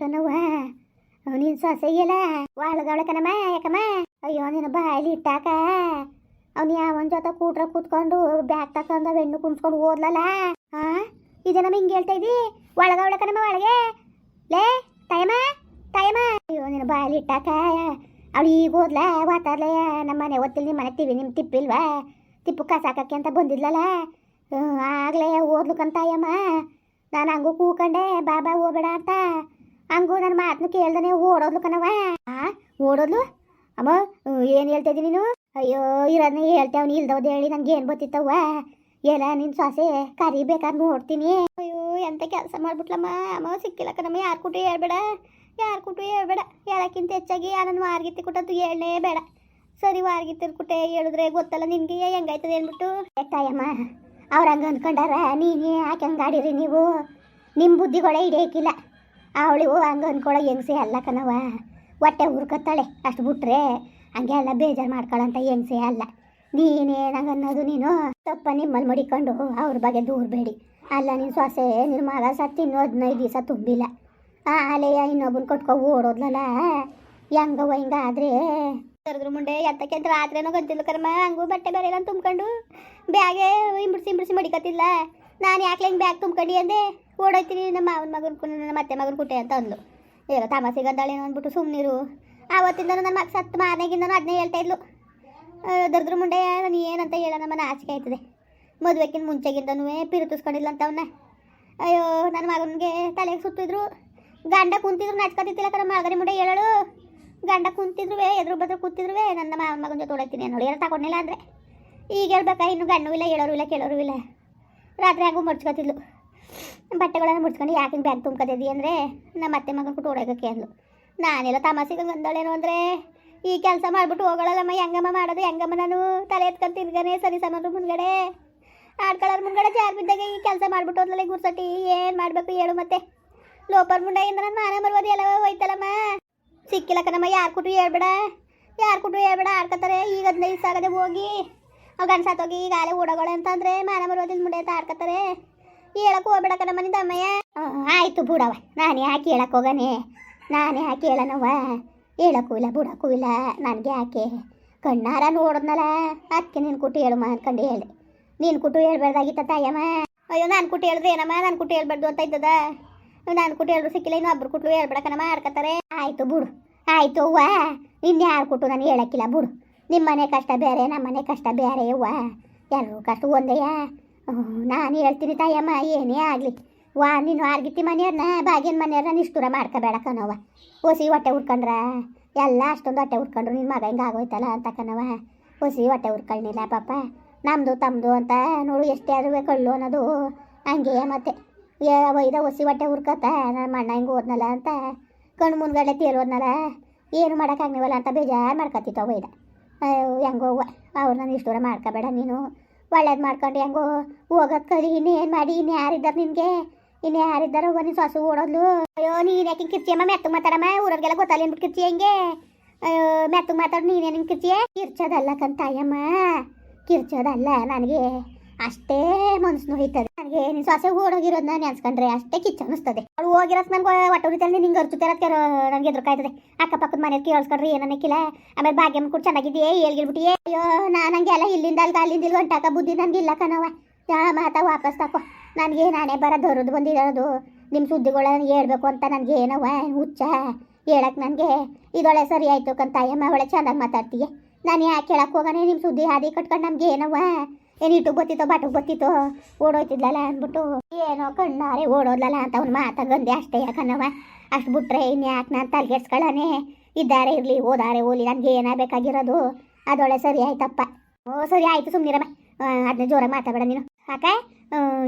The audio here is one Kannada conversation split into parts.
ಕಣವ್ವ ನೀನು ಸೊಸೆಯಲ್ಲ ಕಣಮ್ಮ ಯಾಕಮ್ಮ? ಅಯ್ಯೋ, ನಿನ್ನ ಬಾಯಲ್ಲಿ ಇಟ್ಟಾಕ. ಅವ್ನು ಯಾವನ್ ಜೊತೆ ಕೂಟ್ರ ಕೂತ್ಕೊಂಡು ಬ್ಯಾಗ್ ತಕೊಂಡು ಹೆಣ್ಣು ಕುಣ್ಸ್ಕೊಂಡು ಓದ್ಲಲ್ಲ ಹಾ ಇದೆ ನಮ್ಮ ಹಿಂಗೆ ಹೇಳ್ತಾ ಇದ್ದಿ? ಕಣಮ್ಮ ಒಳಗೆ ಲೇ, ತಾಯಮ್ಮ ತಾಯಮ್ಮ. ಅಯ್ಯೋ, ನಿನ್ನ ಬಾಯಲ್ಲಿ ಇಟ್ಟಾಕ. ಅವಳು ಈಗ ಓದ್ಲ ವಾತಾರ್ಲೆ ನಮ್ಮ ಮನೆ ಓದ್ತಿಲ್ ನಿಮ್ಮ ಮನೆ ತಿವಿ ನಿಮ್ಮ ತಿಪ್ಪಿಲ್ವಾ? ತಿಪ್ಪು ಕಸಾಕಕ್ಕೆ ಅಂತ ಬಂದಿದ್ಲಲ್ಲ? ಆಗ್ಲೇ ಓದ್ಲಕ್ಕಂತಾಯಮ್ಮ ನಾನು ಹಂಗೂ ಕೂಕಂಡೆ ಬಾಬಾ ಹೋಗ್ಬೇಡ ಅಂತ. ಹಂಗೂ ನನ್ನ ಮಾತನ್ನು ಕೇಳ್ದನೆ ಓಡೋದ್ಲು ಕಣವ ಆ, ಓಡೋದ್ಲು? ಅಮ್ಮ ಏನು ಹೇಳ್ತಾ ಇದ್ದೀನಿ ನೀನು? ಅಯ್ಯೋ ಇರೋದನ್ನ ಹೇಳ್ತೇವ್ ಇಲ್ದವ್ದು ಹೇಳಿ ನನಗೆ ಏನು ಗೊತ್ತಿತ್ತವ್ವ? ಎಲ್ಲ ನಿನ್ನ ಸೊಸೆ ಕರಿಬೇಕಾದ್ರೆ ನೋಡ್ತೀನಿ. ಅಯ್ಯೋ, ಎಂತ ಕೆಲಸ ಮಾಡ್ಬಿಟ್ಲಮ್ಮ? ಅಮ್ಮ, ಸಿಕ್ಕಿಲ್ಲ ಕಣಮ್ಮ, ಯಾರು ಕೊಟ್ಟು ಹೇಳ್ಬೇಡ. ಯಾರು ಕೊಟ್ಟು ಹೇಳ್ಬೇಡ. ಹೇಳಕ್ಕಿಂತ ಹೆಚ್ಚಾಗಿ ನನ್ನ ವಾರ್ಗಿತ್ತಿ ಕೊಟ್ಟದ್ದು ಹೇಳಲೇ ಬೇಡ. ಸರಿ ವಾರ್ಗಿತ್ತಿ ಕುಟ್ಟೆ ಹೇಳಿದ್ರೆ ಗೊತ್ತಲ್ಲ ನಿನಗೆ? ಹೆಂಗಾಯ್ತದೆ ಅಂದ್ಬಿಟ್ಟು? ಎತ್ತಾಯಮ್ಮ ಅವ್ರ ಹಂಗೆ ಅನ್ಕೊಂಡಾರ ನೀನೇ ಯಾಕೆ ಹಂಗಾಡಿರಿ ನೀವು? ನಿಮ್ಮ ಬುದ್ಧಿಗಳೇ ಹಿಡಿಯಕ್ಕಿಲ್ಲ ಅವಳು ಹಂಗೆ ಅಂದ್ಕೊಳ ಹೆಂಗ್ಸಿ ಅಲ್ಲ ಕಣವ ಹೊಟ್ಟೆ ಹುರ್ಕತ್ತಾಳೆ, ಅಷ್ಟು ಬಿಟ್ರೆ ಹಂಗೆ ಎಲ್ಲ ಬೇಜಾರು ಮಾಡ್ಕೊಳ್ಳೋಂಥ ಹೆಂಗ್ಸಿ ಅಲ್ಲ. ನೀನೇನಂಗೆ ಅನ್ನೋದು ನೀನು. ತಪ್ಪ ನಿಮ್ಮಲ್ಲಿ ಮಡಿಕೊಂಡು ಅವ್ರ ಬಗ್ಗೆ ದೂರಬೇಡಿ ಅಲ್ಲ ನೀನು ಸೊಸೆ ನಿನ್ನ ಮಗ ಸತ್ತು ಇನ್ನೂ ಹದಿನೈದು ದಿವಸ ತುಂಬಿಲ್ಲ. ಆ ಅಲೆಯ ಇನ್ನೊಬ್ಬನ ಕೊಟ್ಕೊ ಓಡೋದ್ಲಲ್ಲ ಹೆಂಗವ ಹಿಂಗಾದ್ರೆ? ಕರೆದ್ರು ಮುಂಡೆ ಎತ್ತಕ್ಕೆ ಅಂತ ಗೊತ್ತಿಲ್ಲ ಗಂತಿಲ್ಲ ಕರ್ಮ. ಹಂಗೂ ಬಟ್ಟೆ ಬೇರೆ ತುಂಬ್ಕೊಂಡು ಬ್ಯಾಗೆ ಇಂಬಿಡ್ಸಿ ಇಂಬಿಡ್ಸಿ ಮಡಿಕತ್ತಿಲ್ಲ ನಾನು ಯಾಕೆ ಹಿಂಗೆ ಬ್ಯಾಗ್ ತುಂಬ್ಕೊಂಡು ಅಂದೆ? ಓಡೋಯ್ತೀನಿ, ನಮ್ಮ ಅವನ ಮಗನ ನನ್ನ ಮತ್ತೆ ಮಗನ ಕುಟ್ಟೆ ಅಂತ ಅಂದ್ಲು. ಈಗ ತಮಾಸೆಗೆ ಅಂದಾಳೇನೋ ಅಂದ್ಬಿಟ್ಟು ಸುಮ್ಮನಿರು ಆವತ್ತಿಂದ ನನ್ನ ಮಗ ಸತ್ತು ಮಾನೆಗಿಂದನೂ ಅದನ್ನೇ ಹೇಳ್ತಾ ಇದ್ಲು. ದರ್ದ್ರ ಮುಂಡೆ ನಾನು ಏನಂತ ಹೇಳ ನಮ್ಮ ನಾಚಿಕೆ ಆಯ್ತದೆ. ಮದುವೆಕ್ಕಿಂತ ಮುಂಚೆಗಿಂದನೂ ಪಿರುತಿಸ್ಕೊಂಡಿಲ್ಲ ಅಂತ ಅವನ್ನ ಅಯ್ಯೋ, ನನ್ನ ಮಗನಿಗೆ ತಲೆಗೆ ಸುತ್ತಿದ್ರು. ಗಂಡ ಕುಂತಿದ್ರು ನಾಚ್ಕೊತಿತ್ತಿಲ್ಲ ಕರ ಮಗನ ಮುಂಡೆ ಹೇಳಳು ಗಂಡ ಕುಂತಿದ್ರು ಎದುರು ಬದ್ರು ಕೂತಿದ್ರು ನನ್ನ ಮಾವನ ಮಗನ ಜೊತೆ ಓಡಾಯ್ತೀನಿ ನೋಡಿ ಎಲ್ಲ ತಗೊಂಡಿಲ್ಲ ಅಂದರೆ. ಈಗ ಹೇಳ್ಬೇಕಾ, ಇನ್ನು ಗಂಡು ಇಲ್ಲ, ಹೇಳೋರು ಇಲ್ಲ, ಕೇಳೋರು ಇಲ್ಲ. ರಾತ್ರಿ ಹಾಗೂ ಮುಡ್ಸ್ಕೊತಿದ್ಲು ಬಟ್ಟೆಗಳನ್ನು ಮುಡ್ಸ್ಕೊಂಡು ಯಾಕೆ ಹಿಂಗೆ ಬ್ಯಾಗ್ ತುಂಬ್ಕೊತಿದ್ದಿ ಅಂದರೆ ನಮ್ಮ ಅತ್ತೆ ಮಗನ ಕೊಟ್ಟು ಓಡೋಕೆ ಅಂದ್ಲು. ನಾನೆಲ್ಲ ತಮಾಸೆಗೆ ಅಂದಳೇನು ಅಂದರೆ, ಈ ಕೆಲಸ ಮಾಡಿಬಿಟ್ಟು ಹೋಗಳಲ್ಲಮ್ಮ, ಹೆಂಗಮ್ಮ ಮಾಡೋದು, ಹೆಂಗಮ್ಮ ನಾನು ತಲೆ ಎತ್ಕೊಂಡು ಸರಿ ಸಮಾರು ಮುಂದ್ಗಡೆ. ಆಡ್ಕೊಳ್ಳೋರು ಮುಂದ್ಗಡೆ ಜಾರ್ ಬಿದ್ದಾಗ ಈ ಕೆಲಸ ಮಾಡಿಬಿಟ್ಟು ಹೋದ್ಲಲ್ಲ ಗುರ್ಸಟ್ಟಿ, ಏನು ಮಾಡಬೇಕು ಹೇಳು ಮತ್ತೆ. ಲೋಪರ್ ಮುಂಡೆಯಿಂದ ನಾನು ಮಾನ ಬರ್ಬೋದು ಎಲ್ಲ ಹೋಯ್ತಲ್ಲಮ್ಮ. ಸಿಕ್ಕಿಲ್ಲ ಕಣಮ್ಮ ಯಾರು ಕೊಟ್ಟು ಹೇಳ್ಬೇಡ. ಯಾರು ಕೊಟ್ಟು ಹೇಳ್ಬೇಡ, ಆಡ್ಕೊತಾರೆ. ಈಗ ಹದಿನೈದು ಸಾಗದೆ ಹೋಗಿ. ಅವ್ ಗಂಡ ಈಗ ಆಲೆ ಓಡೋಗಳು ಅಂತಂದರೆ ಮಾನ ಬರುವುದಿಲ್ಲ ಮುಂಡೆ ಅಂತ ಆಡ್ಕೊತಾರೆ. ಹೇಳಕ್ ಹೋಗ್ಬೇಡ ಕಣಮ್ಮ ನಿಂದ ಅಮ್ಮಯ್ಯ. ಆಯ್ತು ಬುಡವ ನಾನೇ ಯಾಕೆ ಹೇಳಕ್ ಹೋಗನೆ. ನಾನೇ ಯಾಕೆ ಹೇಳನವ ಹೇಳಕ್ಕೂ ಇಲ್ಲ, ಬುಡಕ್ಕೂ ಇಲ್ಲ, ನನಗೆ ಯಾಕೆ? ಕಣ್ಣಾರ ನೋಡಿದ್ನಲ್ಲ ಅದಕ್ಕೆ ನೀನು ಕುಟ್ಟು ಹೇಳು ಅನ್ಕೊಂಡು ಹೇಳಿ ನೀನು ಕುಟ್ಟು ಹೇಳ್ಬಾರ್ದಾಗಿತ್ತ ತಾಯಮ್ಮ. ಅಯ್ಯೋ, ನಾನು ಕುಟ್ಟು ಹೇಳಿದ್ರೆ ಏನಮ್ಮ? ನಾನು ಕುಟ್ಟು ಹೇಳ್ಬಾರ್ದು ಅಂತ ಇದ್ದದ? ನಾನು ಕುಟ್ಟು ಹೇಳಿದ್ರು ಸಿಕ್ಕಿಲ್ಲ, ಇನ್ನು ಒಬ್ರು ಕುಟ್ಲು ಹೇಳ್ಬೇಡಕನಮ್ಮ ಆಡ್ಕತ್ತಾರೆ ಆಯ್ತು ಬಿಡು, ಆಯ್ತು ಅವ್ವ. ಇನ್ಯಾರು ಕುಟ್ಟು ನಾನು ಹೇಳಕ್ಕಿಲ್ಲ, ಬಿಡು. ನಿಮ್ಮ ಮನೆ ಕಷ್ಟ ಬೇರೆ ನಮ್ಮ ಮನೆ ಕಷ್ಟ ಬೇರೆ ಅವ್ವ. ಎಲ್ಲರೂ ಕಷ್ಟ ಒಂದೇಯ? ನಾನು ಹೇಳ್ತೀನಿ ತಾಯಮ್ಮ, ಏನೇ ಆಗಲಿ. ವಾ, ನೀನು ಆರ್ಗಿತಿ ಮನೆಯವ್ರನ್ನ ಬಾಗಿನ ಮನೆಯವ್ರನ್ನ ನಿಷ್ಠುರ ಮಾಡ್ಕೋಬೇಡ ಕಣವ ಹೊಸಿ ಹೊಟ್ಟೆ ಉಟ್ಕೊಂಡ್ರ ಎಲ್ಲ ಅಷ್ಟೊಂದು ಹೊಟ್ಟೆ ಉಟ್ಕೊಂಡ್ರು ನಿನ್ನ ಮಗ ಹಿಂಗೆ ಆಗೋಯ್ತಲ್ಲ ಅಂತ ಕಣವ ಹೊಸಿ ಹೊಟ್ಟೆ ಉಟ್ಕೊಳ್ಳಿಲ್ಲ ಪಾಪ. ನಮ್ಮದು ತಮ್ಮದು ಅಂತ ನೋಡು, ಎಷ್ಟೇ ಆದ್ರೂ ಕಳ್ಳು ಅನ್ನೋದು. ಹಂಗೆ ಮತ್ತೆ. ಏ ಒಯ್ದ ಹೊಸಿ ಹೊಟ್ಟೆ ಉರ್ಕತ್ತ? ನನ್ನ ಅಣ್ಣ ಹಿಂಗೆ ಓದ್ನಲ್ಲ ಅಂತ. ಕಣ್ಣು ಮುಂದ್ಗಡೆ ತೇರೋದ್ನಲ್ಲ ಏನು ಮಾಡೋಕ್ಕಾಗ್ನವಲ್ಲ ಅಂತ ಬೇಜಾರು ಮಾಡ್ಕೊತಿತ್ತು ಒಯ್ದ ಹೆಂಗೋವ ಹೆಂಗೋ ಅವ್ರನ್ನ ನಿಷ್ಠುರ ಮಾಡ್ಕೋಬೇಡ ನೀನು. ಒಳ್ಳೇದು ಮಾಡ್ಕೊಂಡು ಹೆಂಗೋ ಹೋಗೋದು ಕಲಿ ಇನ್ನೇನು ಮಾಡಿ ಇನ್ನು ಯಾರಿದ್ದಾರೆ ನಿನಗೆ ಇನ್ನು ಯಾರಿದ್ದಾರೋ ಒಂದು ಸೊಸು ಓಡೋದ್ಲು? ಅಯ್ಯೋ, ನೀನು ಯಾಕೆ ಕಿರ್ಚಿಯಮ್ಮ? ಮೆತ್ತಗೆ ಮಾತಾಡಮ್ಮ. ಊರವ್ರಿಗೆಲ್ಲ ಗೊತ್ತಲ್ಲ ಏನು ಕಿರ್ಚಿ ಹೆಂಗೆ? ಅಯ್ಯೋ, ಮೆತ್ತಗೆ ಮಾತಾಡು ನೀನೇನು ನಿನ್ ಕಿರ್ಚಿಯೇ? ಕಿರ್ಚೋದಲ್ಲ ಕಂತಾಯಮ್ಮ ಕಿರ್ಚೋದಲ್ಲ ನನಗೆ. ಅಷ್ಟೇ ಮನ್ಸು ನೋಯ್ತದೆ. ನನಗೆ ನಿನ್ನ ಸೊಸೆ ಓಡೋಗಿರೋದನ್ನ ನೆನ್ಸ್ಕೊಂಡ್ರೆ ಅಷ್ಟೇ ಕಿಚ್ಚ ಅನಿಸ್ತದೆ ಅವಳು ಹೋಗಿರೋದು ನನಗೆ ಒಟ್ಟು ಉರಿತಲ್ಲಿ ನಿಂಗೆ ಅರ್ಚುತ್ತಿರೋದಕ್ಕೆ ನನಗೆ ಎದುರುಕಾಯ್ತದೆ ಅಕ್ಕಪಕ್ಕದ ಕೇಳಿಸ್ಕೊಂಡ್ರಿ ಕೇಳಿಸ್ಕೊಂಡ್ರೆ ಏನನ್ನಕ್ಕಿಲ್ಲ ಆಮೇಲೆ ಭಾಗ್ಯಮ್ಮ ಕೂಡ ಚೆನ್ನಾಗಿದೆಯೇ ಹೇಳ್ಗಿಲ್ಬಿಟ್ಟಿಯೇ ಅಯ್ಯೋ, ನಾನು ನನಗೆ ಎಲ್ಲ ಇಲ್ಲಿಂದ ಅಲ್ಲಿ ಅಲ್ಲಿಂದ ಇಲ್ಲಿ ಬುದ್ಧಿ ನನಗೆ ಇಲ್ಲ ಕಣವ ಮಾತಾ ವಾಪಸ್ ತಕೋ. ನನಗೆ ನಾನೇ ಬರ ದೊರದು ಬಂದಿರೋದು ನಿಮ್ಮ ಸುದ್ದಿಗಳನ್ನ ಹೇಳ್ಬೇಕು ಅಂತ ನನಗೆ ಏನವ ಹುಚ್ಚ? ಹೇಳಕ್ಕೆ ನನಗೆ? ಇದೊಳೆ ಸರಿ ಆಯಿತು ಕಂತಾಯಮ್ಮ ಅವಳೆ ಚೆನ್ನಾಗಿ ಮಾತಾಡ್ತೀಯ. ನಾನು ಯಾಕೆ ಹೇಳಕ್ಕೆ ಹೋಗೋಣ ನಿಮ್ಮ ಸುದ್ದಿ ಹಾದಿ ಕಟ್ಕೊಂಡು ನಮ್ಗೆ ಏನವ ಏನು ಇಟ್ಟು ಗೊತ್ತಿತ್ತೋ ಬಾಟು ಗೊತ್ತಿತ್ತೋ? ಓಡೋಯ್ತಿದ್ಲಲ್ಲ ಅಂದ್ಬಿಟ್ಟು, ಏನೋ ಕಣ್ಣಾರೆ ಓಡೋದ್ಲಲ್ಲ ಅಂತ ಅವ್ನು ಮಾತಾಗಂದೆ ಅಷ್ಟೇ ಯಾಕನ್ನವ ಅಷ್ಟು ಬಿಟ್ರೆ ಇನ್ಯಾಕೆ ನಾನು ತಲೆಗೆಡ್ಸ್ಕೊಳ್ಳಾನೆ ಇದ್ದಾರೆ ಇರಲಿ ಓದಾರೆ ಓಲಿ, ನನಗೆ ಏನಾಗಬೇಕಾಗಿರೋದು ಅದೊಳೆ ಸರಿ ಆಯ್ತಪ್ಪ. ಓ, ಸರಿ ಆಯ್ತು ಸುಮ್ಮನಿರಮ್ಮ ಅದನ್ನ ಜೋರಾಗಿ ಮಾತಾಡಬೇಡ ನೀನು. ಅಕ್ಕ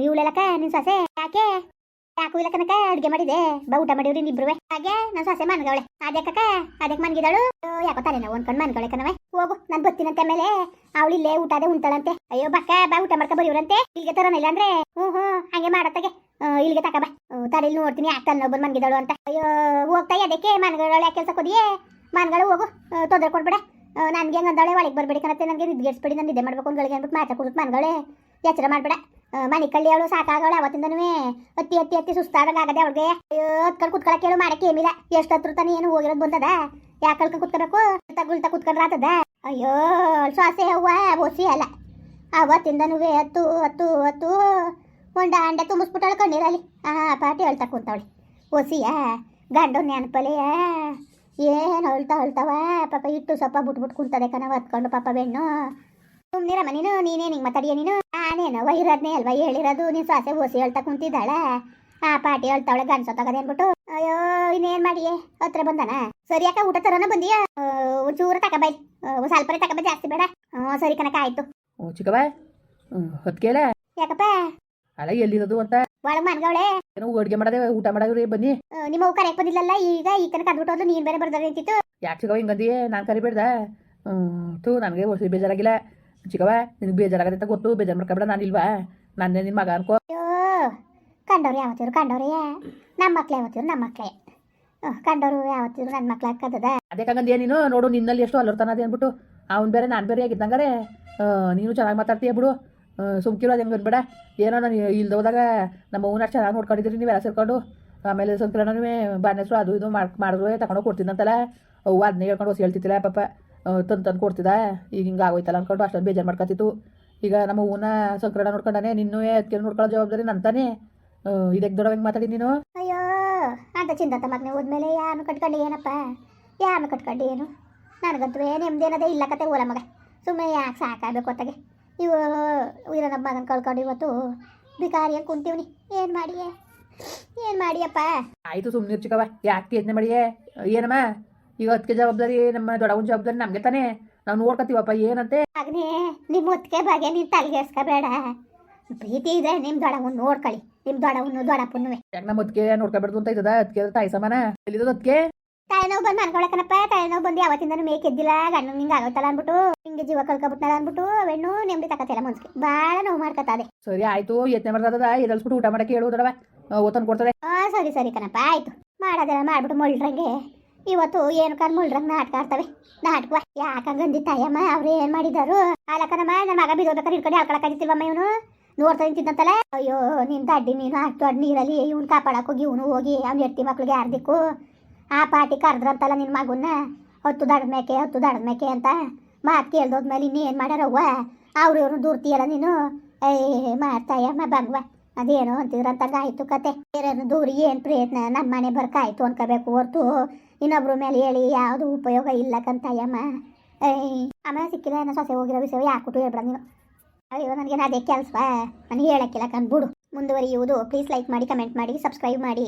ಇವಳೆಲ್ಲಕ್ಕ ನಿನ್ನ ಸೊಸೆ? ಯಾಕೆ? ಯಾಕೂ ಇಲ್ಲ ಕನಕ ಅಡುಗೆ ಮಾಡಿದೆ. ಬಾ ಊಟ ಮಾಡಿವ್ರಿ ಇಬ್ರುವೆ. ಹಾಗೆ ನನ್ನ ಸೊಸೆ ಮನ್ಗವಳೆ. ಕಕ್ಕ ಅದಕ್ಕೆ ಮನ್ಗಿದಾಳು. ಯಾಕೋ ತಾನೆ ನಾವು ಅನ್ಕೊಂಡು ಮನ್ಗವಳೆ ಕಣವೆ ಹೋಗು, ನಾನು ಬತ್ತಿನಂತೆ ಮೇಲೆ ಅವಳು ಇಲ್ಲೇ ಊಟ ಅದೇ ಉಂಟಳಂತೆ ಅಯ್ಯೋ, ಬಕ್ಕ, ಬಾ ಊಟ ಮಾಡ್ಕೊ ಬರೀವ್ರಂತೆ. ಇಲ್ಲಿಗೆ ತರೋನಿಲ್ಲ ಅಂದ್ರೆ? ಹ್ಞೂ ಹ್ಞೂ ಹಂಗೆ ಮಾಡತ್ತಗೆ. ಇಲ್ಲಿಗೆ ತಕ ಬಾ. ಇಲ್ಲಿ ನೋಡ್ತೀನಿ ಯಾಕೆ ಬಂದು ಮನ್ಗಿದಾಳು ಅಂತ. ಅಯ್ಯೋ, ಹೋಗ್ತಾ ಅದಕ್ಕೆ ಮನ್ಗಳು ಯಾಕೆ ಕೆಲಸ ಕೊದಿಯೇ ಮನ್ಗಳು ಹೋಗು. ತೊಂದರೆ ಕೊಡ್ಬೇಡ. ನನಗೆ ಹೆಂಗ್ ಅಂದವಳೆ ಒಳಗೆ ಬರಬೇಡಿ ಕಣತ್ತೆ. ನನಗೆ ನಿದ್ಗೆಡ್ಸ್ಬೇಡಿ ನಾನು ಇದೆ ಮಾಡ್ಬೇಕು ಅಂದ್ಗಳಿಗೆ ಅಂದ್ಬಿಟ್ಟು ಮಾತಾ ಕೊಡ್ಬಿಟ್ಟು ಮನ್ಗಳೇ ಎಚ್ಚರ ಮಾಡಬೇಡ. ಮನೆ ಕಳ್ಳಿ ಅವಳು ಸಾಕಾಗವಳೆ ಅವತ್ತಿಂದನೂ. ಅತ್ತಿ ಅತ್ತಿ ಅತ್ತಿ ಸುಸ್ತಾದಾಗ ಆಗದೆ ಅವಳಿಗೆ. ಹತ್ಕೊಂಡು ಕುತ್ಕೊಳಕ್ಕೆ ಹೇಳು ಮಾಡಕ್ಕೆ ಏಮಿಲ್ಲ ಎಷ್ಟು ಹತ್ರ ತಾನೇ ಏನು ಹೋಗಿರೋದು ಬಂದದ. ಯಾಕೆ ಕುತ್ಕೋಬೇಕು? ತಗುಲ್ತಾ ಕುತ್ಕೊಂಡ್ರ ಆತದ. ಅಯ್ಯೋ ಶ್ವಾಸೆ ಅವ್ವ ಬೋಸಿ ಅಲ್ಲ. ಅವತ್ತಿಂದನೂ ಹತ್ತು ಹತ್ತು ಹತ್ತು. ಹೊಂಡ ಅಂಡೆ ತುಂಬಿಸ್ಬಿಟ್ಟಳು ಕಣ್ಣೀರಲ್ಲಿ. ಆ ಪಾಟಿ ಅಳ್ತಾ ಕುಂತವಳೆ. ಓಸಿಯ ಗಂಡು ನೆನಪಲೆಯ. ಏನು ಅಳ್ತಾ ಅಳ್ತಾವ? ಪಾಪ ಇಟ್ಟು ಸ್ವಲ್ಪ ಬಿಟ್ಬಿಟ್ಟು ಕುಂತದೆ ಕಣವ ಹತ್ಕೊಂಡು ಪಾಪ ಬೆಣ್ಣು. ಸುಮ್ನಿರಮ್ಮ ನೀನು ನೀನೇ ಹಿಂಗೆ ಮಾತಾಡಿಯ ನೀನು? ನಾನೇನು ವೈರದ್ನೇ ಅಲ್ವಾ ಹೇಳಿರೋದು? ನೀನು ಸಾಸೆ ಓಸಿ ಹೇಳ್ತಾ ಕುಂತಿದ್ದಾಳೆ. ಆ ಪಾಟಿ ಹೇಳ್ತಾವಳೆ ಗಂಡ್ಸ ತಗದೆ ಅನ್ಬಿಟ್ಟು ಅಯ್ಯೋ ಇನ್ನೇನ್ ಮಾಡಿಯೇ? ಹತ್ರ ಬಂದಾನ? ಸರಿ ಯಾಕ ಊಟ ತರನ ಬಂದಿಯಾ? ಚೂರ ಒಂಚೂರು ತಕಬೈ ಸ್ವಲ್ಪ ತಕಬೈ ಜಾಸ್ತಿ ಬೇಡ. ಹ್ಞೂ ಸರಿ ಕನಕ ಆಯ್ತು. ಓ ಚಿಕ್ಕವ ಹೊತ್ಕೇಳ ಯಾಕಪ್ಪ? ಅಲ್ಲ ಎಲ್ಲಿರೋದು ಅಂತ? ಒಳಗ್ ಮನ್ಗವಳೆ. ಏನೋ ಅಡುಗೆ ಮಾಡದೆ ಊಟ ಮಾಡವ್ರಿ ಬನ್ನಿ. ನಿಮ್ಮ ಅವು ಕರೆಯಕ್ ಬಂದಿಲ್ಲಲ್ಲ ಈಗ ಈ ಕನಕ ಅಂದ್ಬಿಟ್ಟು ನೀನ್ ಬೇರೆ ಬರ್ದಾರೆ ಅಂತಿತ್ತು. ಯಾಕೆ ಚಿಕ್ಕವ ಹಿಂಗಂದಿ ನಾನು ಕರಿಬೇಡ್ದ? ತು ನನಗೆ ಬೇಜಾರಾಗಿಲ್ಲ. ಚಿಕ್ಕವ ನಿನಗೆ ಬೇಜಾರಾಗದೆ ಅಂತ ಗೊತ್ತು ಬೇಜಾರು ಮಾಡ್ಕೊಬೇಡ ನಾನು ಇಲ್ವಾ ನಾನೇ ನಿನ್ನ ಮಗ ಅನ್ಕೋ ಅಯ್ಯೋ ಕಂಡವ್ರು ಯಾವತ್ತಿರು ಕಂಡವ್ರಿ ನಮ್ಮ ಮಕ್ಳು ಯಾವತ್ತಿರು ನಮ್ಮ ಮಕ್ಳೇ ಹ್ಮ್, ಕಂಡವ್ರು ಯಾವತ್ತಿರು ನನ್ನ ಮಕ್ಳು ಹಾಕದ ಅದೇ ಕಂಗಂದೇ ನೀನು ನೋಡು ನಿನ್ನಲ್ಲಿ ಎಷ್ಟು ಅಲ್ಲರ್ತಾನ ಅದೇ ಅಂದ್ಬಿಟ್ಟು ಅವ್ನು ಬೇರೆ ನಾನು ಬೇರೆ ಆಗಿದ್ದಂಗಾರೆ ಆ, ನೀನು ಚೆನ್ನಾಗಿ ಮಾತಾಡ್ತೀಯ ಬಿಡು ಸುಮ್ಕಿರೋ ಅದು ಹೆಂಗೆ ಅನ್ಬೇಡ ಏನೋ ನಾನು ಇಲ್ದ ಹೋದಾಗ ನಮ್ಮ ಅವ್ವನ ಅಷ್ಟು ಚೆನ್ನಾಗಿ ನೋಡ್ಕೊಂಡಿದ್ರಿ ನೀವೆಲ್ಲ ಸೇರ್ಕೊಂಡು ಆಮೇಲೆ ಸಂಕ್ರಾಂತನೂ ಬಾನೆಸ್ರು ಅದು ಇದು ಮಾಡಿ ಮಾಡಿದ್ರು ತಗೊಂಡೋಗಿ ಕೊಡ್ತಿದ್ದಂತಲ್ಲ ಅವ್ವ ಅದನ್ನ ಹೇಳ್ಕೊಂಡು ಹೊಸ ಹೇಳ್ತಿತ್ತಿಲ್ಲ ಪಾಪ ತಂದು ತಂದು ಕೊಡ್ತಿದ್ದ. ಈಗ ಹಿಂಗೆ ಆಗೋಯ್ತಲ್ಲ ಅನ್ಕೊಂಡು ಅಷ್ಟೊಂದು ಬೇಜಾರು ಮಾಡ್ಕೊತಿತ್ತು ಈಗ ನಮ್ಮ ಹೂನ ಸಂಕ್ರಣ ನೋಡ್ಕೊಂಡಾನೆ ನಿನ್ನೂ ಅದಕ್ಕೆ ನೋಡ್ಕೊಳ್ಳೋ ಜವಾಬ್ದಾರಿ ನಂತಾನೆ. ಇದಕ್ಕೆ ದೊಡ್ಡ ಹೆಂಗೆ ಮಾತಾಡಿ ನೀನು? ಅಯ್ಯೋ ಅಂತ ಚಿಂತ ಮಗನೇ. ಹೋದ್ಮೇಲೆ ಯಾರು ಕಟ್ಕೊಂಡು ಏನಪ್ಪ? ಯಾರು ಕಟ್ಕೊಂಡು ಏನು? ನನಗಂತೂ ನೆಮ್ಮದೇನದೇ ಇಲ್ಲ ಕತೆ ಓಲ ಮಗ. ಸುಮ್ಮನೆ ಯಾಕೆ ಸಾಕಾಗಬೇಕು ಹೊತ್ತಗೆ ಇವು ಇರೋ ನಮ್ಮ ಮಗನ ಕಳ್ಕೊಂಡು ಇವತ್ತು ಬಿಕಾರಿಯಾಗಿ ಕುಂತೀವ್ನಿ. ಏನು ಮಾಡಿಯೇ? ಏನು ಮಾಡಿಯಪ್ಪ? ಆಯಿತು ಸುಮ್ಮನೆ ಚಿಕ್ಕವ ಯಾಕೆ ಯೋಚನೆ ಮಾಡಿಯೇ? ಏನಮ್ಮ? ಈಗ ಅದಕ್ಕೆ ಜವಾಬ್ದಾರಿ ನಮ್ಮ ದೊಡ್ಡವನ ಜವಾಬ್ದಾರಿ ನಮಗೆ ತಾನೇ. ನಾವು ನೋಡ್ಕೊತೀವಪ್ಪ ಏನಂತೆ? ನಿಮ್ ನಿಮ್ಮ ಹೊತ್ತಿಗೆ ಬಗ್ಗೆ ನೀನು ತಲೆಗೆಸ್ಕೋಬೇಡ ಪ್ರೀತಿ ಇದೆ ನಿಮ್ಮ ದೊಡವನ್ನು ನೋಡ್ಕೊಳ್ಳಿ. ನಿಮ್ಮ ದೊಡವನ್ನು ದೊಡಪ್ಪನ್ನು ಯಾಕೆ ನಮ್ಮ ಒತ್ತಿಗೆ ನೋಡ್ಕೊಬಾರ್ದು ಅಂತ ಇದ್ದದ? ಅದಕ್ಕೆ ತಾಯಿ ಸಮಾನ? ಎಲ್ಲಿರೋದು ಅದಕ್ಕೆ ತಲೆನೋವು ಬಂದು ಅನ್ಕೊಳಕನಪ್ಪ ತಲೆನೋವು ಬಂದು ಯಾವತ್ತಿಂದ ಮೇಕೆದ್ದಿಲ್ಲ ಗಂಡನ ನಿಂಗೆ ಆಗೋತಲ್ಲ ಅನ್ಬಿಟ್ಟು ಹಿಂಗೆ ಜೀವ ಕಳ್ಕೊಬಿಟ್ನಲ್ಲ ಅನ್ಬಿಟ್ಟು ಹೆಣ್ಣು ನೆಮ್ಮದಿ ತಕತಿಲ್ಲ ಮನ್ಸಿಗೆ. ಬಹಳ ನೋವು ಮಾಡ್ಕೊತಾದೆ. ಸರಿ ಆಯ್ತು ಯತ್ನೆ ಮಾಡ್ತದ ಎದಲ್ಸ್ಬಿಟ್ಟು ಊಟ ಮಾಡಕ್ಕೆ ಹೇಳು ದೊಡವ ಓತನ್ ಕೊಡ್ತದೆ. ಸರಿ ಸರಿ ಕಣಪ್ಪ. ಆಯ್ತು. ಮಾಡೋದೆಲ್ಲ ಮಾಡ್ಬಿಟ್ಟು ಮುಳ್ರಂಗೆ ಇವತ್ತು ಏನು ಕಾರ್ ಮುಳ್ರಂಗೆ ನಾಟಕ ಆಡ್ತವೆ? ನಾಟಕ ಯಾಕಂಗಂದಿ ತಾಯಮ್ಮ? ಅವ್ರು ಏನ್ ಮಾಡಿದಾರು? ಆಲಕನಮ್ಮ ನನ್ನ ಮಗ ಬಿದ್ದೋಬೇಕಾದ್ರೆ ಹಿಡ್ಕೊಂಡು ಹೇಳ್ಕೊಳಕ್ಕಾಗಿತ್ತಿಲ್ವಮ್ಮ ಇವನು? ನೋಡ್ತಾ ನಿಂತಿದ್ದಂತಲ್ಲ ಅಯ್ಯೋ, ನಿನ್ ದಡ್ಡಿ ನೀನು ಅಷ್ಟು ಅಡ್ ನೀರಲ್ಲಿ. ಇವ್ನು ಕಾಪಾಡಕ್ ಹೋಗಿ, ಇವನು ಹೋಗಿ. ಅವ್ನ ಹೆಟ್ಟಿ ಮಕ್ಳಿಗೆ ಯಾರ್ದಿಕ್ಕು ಆ ಪಾಟಿ ಕರೆದ್ರಂತಲ್ಲ ನಿನ್ನ ಮಗುನ್ನ? ಹತ್ತು ದಡದ ಮೇಕೆ, ಹತ್ತು ದಡದ ಮೇಕೆ ಅಂತ ಮಾತು ಕೇಳ್ದೋದ್ಮೇಲೆ ಇನ್ನೇನು ಮಾಡ್ಯಾರವ್ವ? ಅವ್ರು ಇವ್ರು ದೂರ್ತಿಯಲ್ಲ ನೀನು? ಏ ಮಾಡ್ತಾಯಮ್ಮ ಬಂಗ್ವ ಅದೇನೋ ಅಂತಿದ್ರಂತಂಗ ಆಯ್ತು ಕತೆ. ಬೇರೆ ದೂರಿ ಏನು ಪ್ರಯತ್ನ? ನಮ್ಮ ಮನೆ ಬರ್ಕಾಯ್ತು ಅನ್ಕೋಬೇಕು ಹೊರ್ತು. ಇನ್ನೊಬ್ರ ಮೇಲೆ ಹೇಳಿ, ಯಾವುದು ಉಪಯೋಗ ಇಲ್ಲ ಕಂತಾಯಮ್ಮ ಏಯ್, ಆಮೇಲೆ ಸಿಕ್ಕಿಲ್ಲ ಏನೋ ಸೊಸೆ ಹೋಗಿರೋ ವಿಷಯ ಯಾಕೆ ಹೇಳ್ಬೇಡ ನೀನು. ಅಯ್ಯೋ ನನಗೇನು ಅದೇ ಕೆಲಸ ನನಗೆ ಹೇಳಕ್ಕಿಲ್ಲ ಕಂದ್ಬಿಡು ಮುಂದುವರಿಯುವುದು. ಪ್ಲೀಸ್ ಲೈಕ್ ಮಾಡಿ ಕಮೆಂಟ್ ಮಾಡಿ ಸಬ್ಸ್ಕ್ರೈಬ್ ಮಾಡಿ.